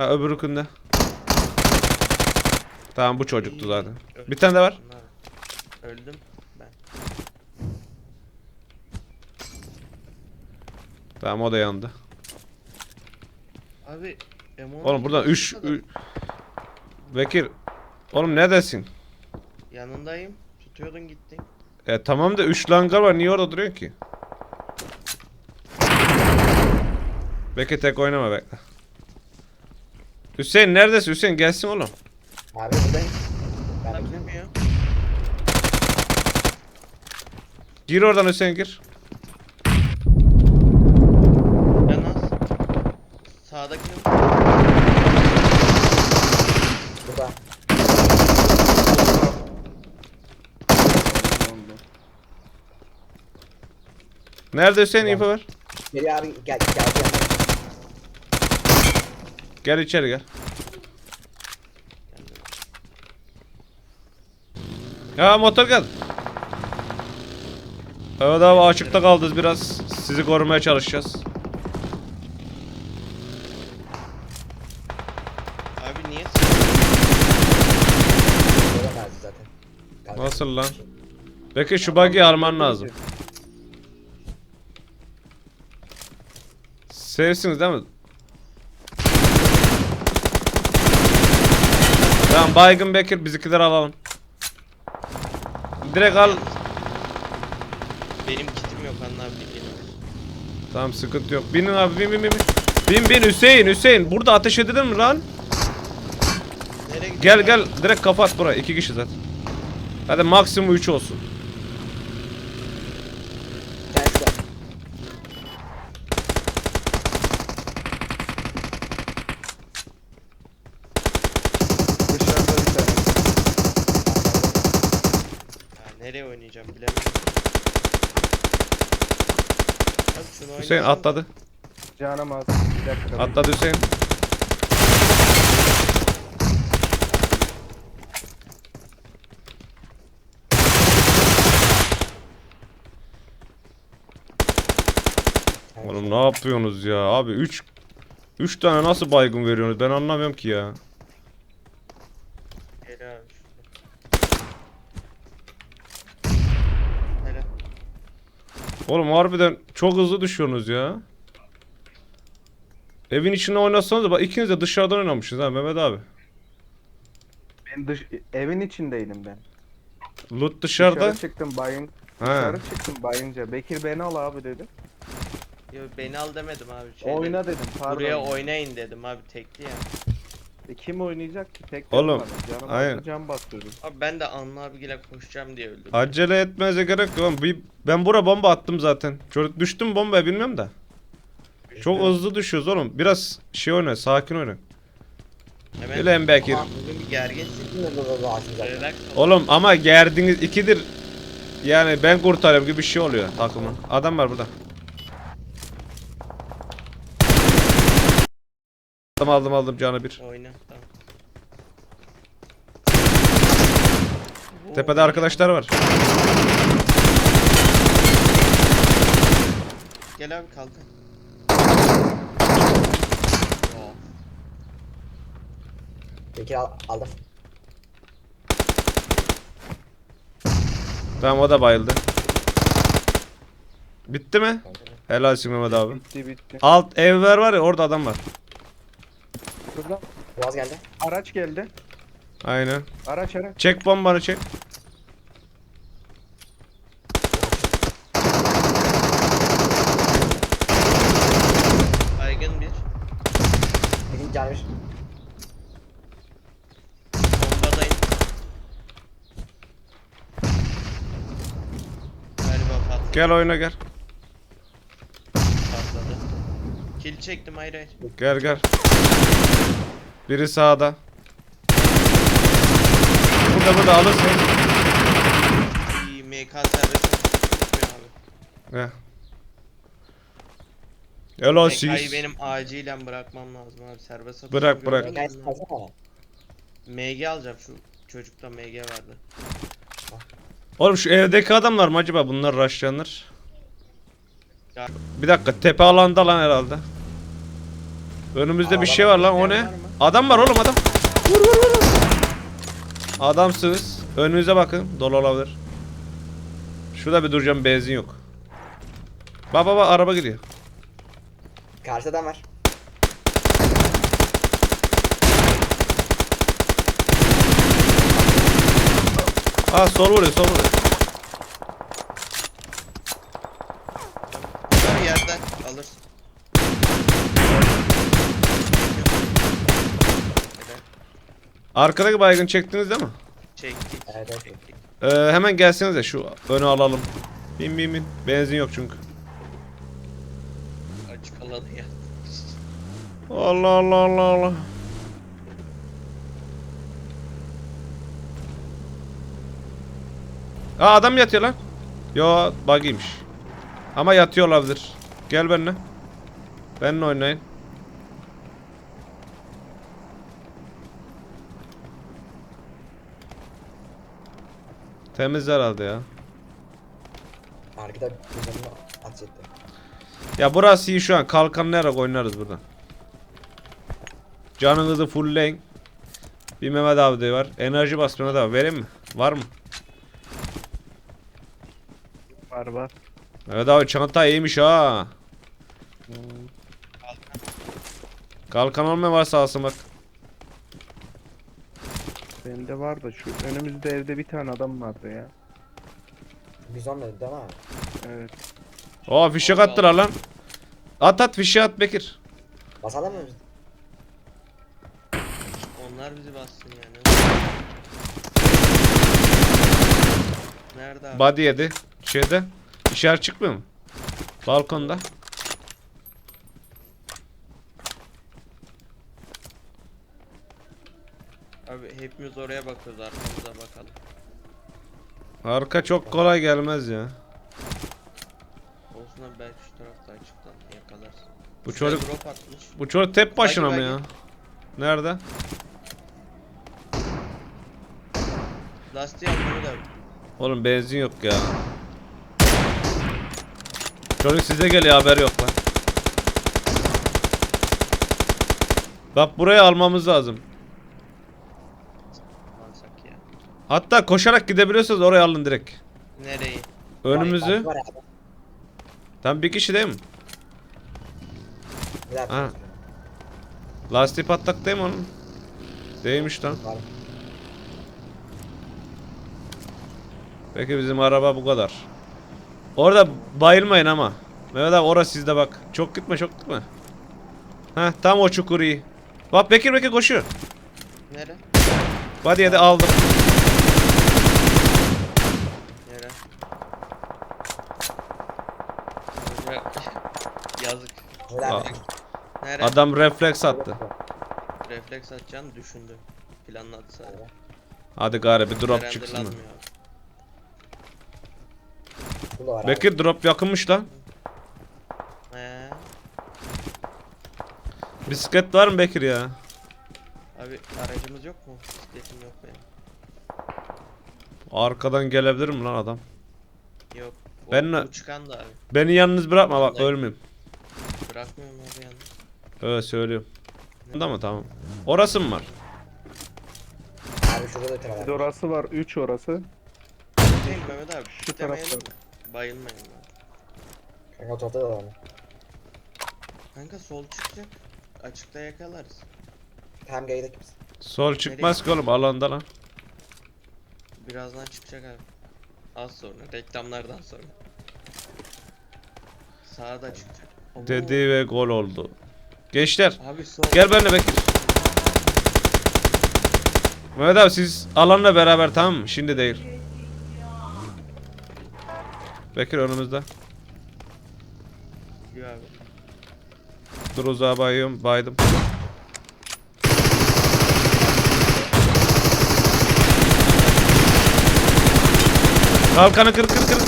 Ha öbürükünde. Tamam bu çocuktu zaten. Öldüm. Bir tane de var. Öldüm ben. Tamam o da yandı. Abi M10 Oğlum buradan 3 kadar- Bekir. Oğlum neredesin? Yanındayım. Tutuyordun gittin. E tamam da 3 langar var niye orada duruyorsun ki? Bekir tek oynama bekle. Hüseyin neredesin Hüseyin gelsin oğlum. Abi buradayım. Ben bilmiyor. Gir oradan Hüseyin gir. Sağdakini Burada. Nerede Hüseyin info ver. Geri abi gel gel gel. Gel içeri gel. Ya motor gel. Evet abi açıkta kaldınız biraz. Sizi korumaya çalışacağız. Abi niye Göremezdi zaten. Kalkan. Nasıl lan? Peki şu bug'i alman lazım. Sevsiniz değil mi? Tamam baygın Bekir bizimkileri alalım. Direkt al. Benim kitim yok anla abi benim. Tamam sıkıntı yok. Binin abi bin bin bin. bin. Bin Hüseyin Hüseyin. Burada ateş edilir mi lan? Nereye Gel abi? gel direkt kapat burayı. İki kişi zaten. Hadi maksimum 3 olsun. Gel şuraya. Dışarıda bir tane. Ya nereye oynayacağım bilemedim. Şunu Hüseyin atladı. Canım az. Bir dakika. Atladı Hüseyin. Oğlum ne yapıyorsunuz ya? Abi 3 3 tane nasıl baygın veriyorsunuz? Ben anlamıyorum ki ya. Gel abi şurada. Hele. Oğlum harbiden çok hızlı düşüyorsunuz ya. Evin içinde oynasanız da bak ikiniz de dışarıdan oynamışsınız ha Mehmet abi. Ben dış, evin içindeydim ben. Loot dışarıda. Dışarı çıktım bayın. Ha. Dışarı çıktım bayınca. Bekir beni al abi dedi. Yo, beni al demedim abi. Şey Oyna dedim. dedim. Pardon. Buraya oynayın dedim abi tekli ya. E, kim oynayacak ki? Tek Oğlum. Canım aynen. can basıyordum. Abi ben de Anlı abiyle koşacağım diye öldüm. Acele etmenize gerek yok. Oğlum Bir, ben bura bomba attım zaten. Çocuk düştüm bombaya bilmiyorum da. Çok hızlı düşüyoruz oğlum. Biraz şey oyna, sakin oyna. Hemen Ulan Bekir. bugün bir gerginsin. Relax ol. Oğlum ama gerdiniz ikidir. Yani ben kurtarıyorum gibi bir şey oluyor takımın. Adam var burada. Aldım aldım aldım canı bir. Oyna tamam. Tepede arkadaşlar var. Gel abi kalkın. Oh. Bekir al, aldım. Tamam o da bayıldı. Bitti mi? Helalsin Mehmet abi. Bitti bitti. Alt evler var ya orada adam var. Şurada Boğaz geldi. araç geldi. Aynen. Araç araç. Çek bombanı çek. Baygın bir. Birinci canmış. Bombadayım. Galiba patladı. Gel oyuna gel. patladı. Kill çektim hayır hayır. Gel gel. Biri sağda. Burada burada alırsın. İyi MK serbest. Heh. MK'yı siz. benim acilen bırakmam lazım abi serbest atış Bırak, bırak. MG alacağım şu çocukta MG vardı. Oğlum şu evdeki adamlar mı acaba bunlar rushlayanlar? Ya- Bir dakika tepe alanda lan herhalde. Önümüzde bir şey var lan o ne? Adam var oğlum adam. Vur vur vur. vur. Adamsınız. Önünüze bakın. Dolu olabilir. Şurada bir duracağım benzin yok. Bak bak bak araba gidiyor. Karşıda adam var. Aa sol vuruyor sol vuruyor. Bunları yerden alırsın. Helal. Arkadaki baygın çektiniz değil mi? Çektik. Evet. Çektik. Ee, hemen gelsenize şu önü alalım. Bin bin bin. Benzin yok çünkü. Açık alanı ya. Allah Allah Allah Allah. Aa adam yatıyor lan. Yo bug'iymiş. Ama yatıyor olabilir. Gel benimle. Benimle oynayın. Temiz herhalde ya. Arkada canını at etti. Ya burası iyi şu an. Kalkanlayarak oynarız buradan. Canınızı fullleyin. Bir Mehmet abi de var. Enerji bas Mehmet abi. Vereyim mi? Var mı? Var var. Mehmet abi çanta iyiymiş ha. Kalkan olmayan varsa alsın bak. Bende var da şu önümüzde evde bir tane adam vardı ya. Bizon dedi değil mi? Evet. Oo fişek attılar lan. At at fişek at Bekir. Basalım mı biz? Onlar bizi bassın yani. Nerede abi? Body yedi. Şeyde. İşaret çıkmıyor mu? Balkonda. Abi hepimiz oraya bakıyoruz arkamıza bakalım. Arka çok kolay gelmez ya. Olsun abi belki şu tarafta açıktan yakalarsın. Bu Şuraya çocuk drop atmış. bu çocuk tek başına mı Bagi, ya? Nerede? Lastiği almıyor da Oğlum benzin yok ya. Çocuk size geliyor haber yok lan. Bak buraya almamız lazım. alsak ya. Hatta koşarak gidebiliyorsanız oraya alın direkt. Nereyi? Önümüzü. Var abi. Tam bir kişi değil mi? Bir dakika. Ha. Lastiği patlak değil mi onun? Değilmiş lan. Var. Peki bizim araba bu kadar. Orada bayılmayın ama. Mehmet abi orası sizde bak. Çok gitme çok gitme. Heh tam o çukur iyi. Bak Bekir Bekir koşuyor. Nere? Body'ye de aldım. Nere? Yazık. Aa. Nere? Adam refleks attı. Refleks atacağını düşündü. Planladı sadece. Hadi gari bir drop Renderlanmıyor çıksın. abi. Bu da var abi. Bekir drop yakınmış lan. He. Bisiklet var mı Bekir ya? Abi aracımız yok mu? Bisikletim yok benim. Arkadan gelebilir mi lan adam? Yok. Ben- o çıkan da abi. Beni yalnız bırakma bak ölmeyeyim. Bırakmıyorum abi yalnız. Öyle söylüyorum. Bunda mı tamam. Orası mı var? Abi şurada da bir var. de orası var. 3 orası. Şey Mehmet abi. Şu tarafta. Bayılmayın abi. Kanka o tarafta da var. Kanka sol çıkacak. Açıkta yakalarız. Tam gaydık biz. Sol çıkmaz ki oğlum alanda lan. Birazdan çıkacak abi. Az sonra. Reklamlardan sonra. Sağda çıkacak. Oo, Dedi ve gol oldu. Gençler Abi sol. gel benimle Bekir. Mehmet abi siz alanla beraber tamam mı? Şimdi değil. Bekir önümüzde. Dur uzağa bayıyorum. Baydım. Kalkanı kır kır kır.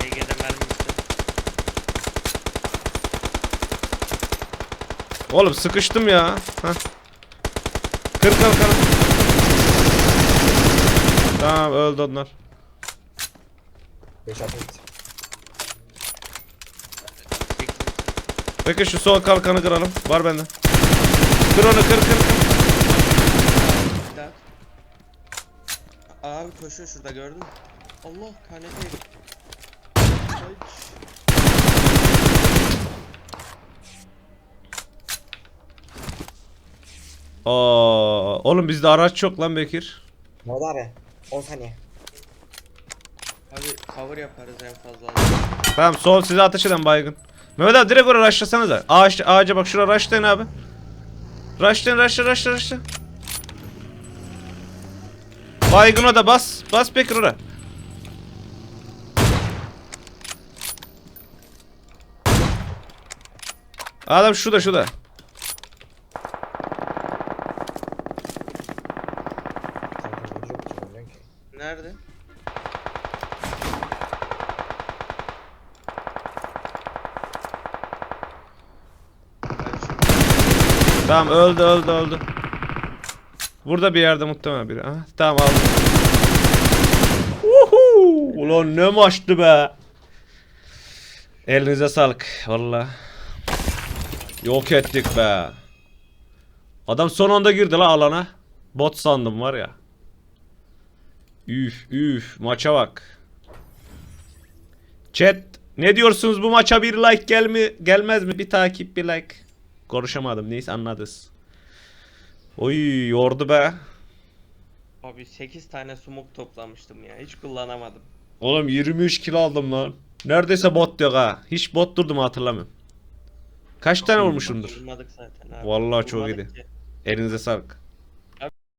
MG'de mermi bitti. Oğlum sıkıştım ya. Heh. Kır kalkanı. Tamam öldü onlar. 5 atı bitti. Peki şu sol kalkanı kıralım. Var bende. Kır onu kır kır kır. Abi koşuyor şurada gördün mü? Allah kanete. Ay. Aa, oğlum bizde araç çok lan Bekir. Mehmet abi 10 saniye. Abi cover yaparız en fazla. Tamam sol size ateş eden baygın. Mehmet abi direkt oraya rushlasanıza. Ağaç, ağaca bak şuraya rushlayın abi. Rushlayın rushla rushla rushla. Baygın o da bas. Bas Bekir oraya. Adam şurada şurada. Nerede? Tamam öldü öldü öldü. Burada bir yerde muhtemelen biri. Aha, tamam aldım. Uhu! Ulan ne maçtı be. Elinize sağlık valla. Yok ettik be. Adam son anda girdi la alana. Bot sandım var ya. Üf üf maça bak. Chat ne diyorsunuz bu maça bir like gel mi gelmez mi? Bir takip bir like. Konuşamadım neyse anladınız. Oy yordu be. Abi 8 tane smoke toplamıştım ya. Hiç kullanamadım. Oğlum 23 kilo aldım lan. Neredeyse bot yok ha. Hiç bot durdum hatırlamıyorum. Kaç tane vurmuşumdur? Vurmadık zaten abi. Vallahi çok Vurmadık iyiydi. ki. Elinize sağlık.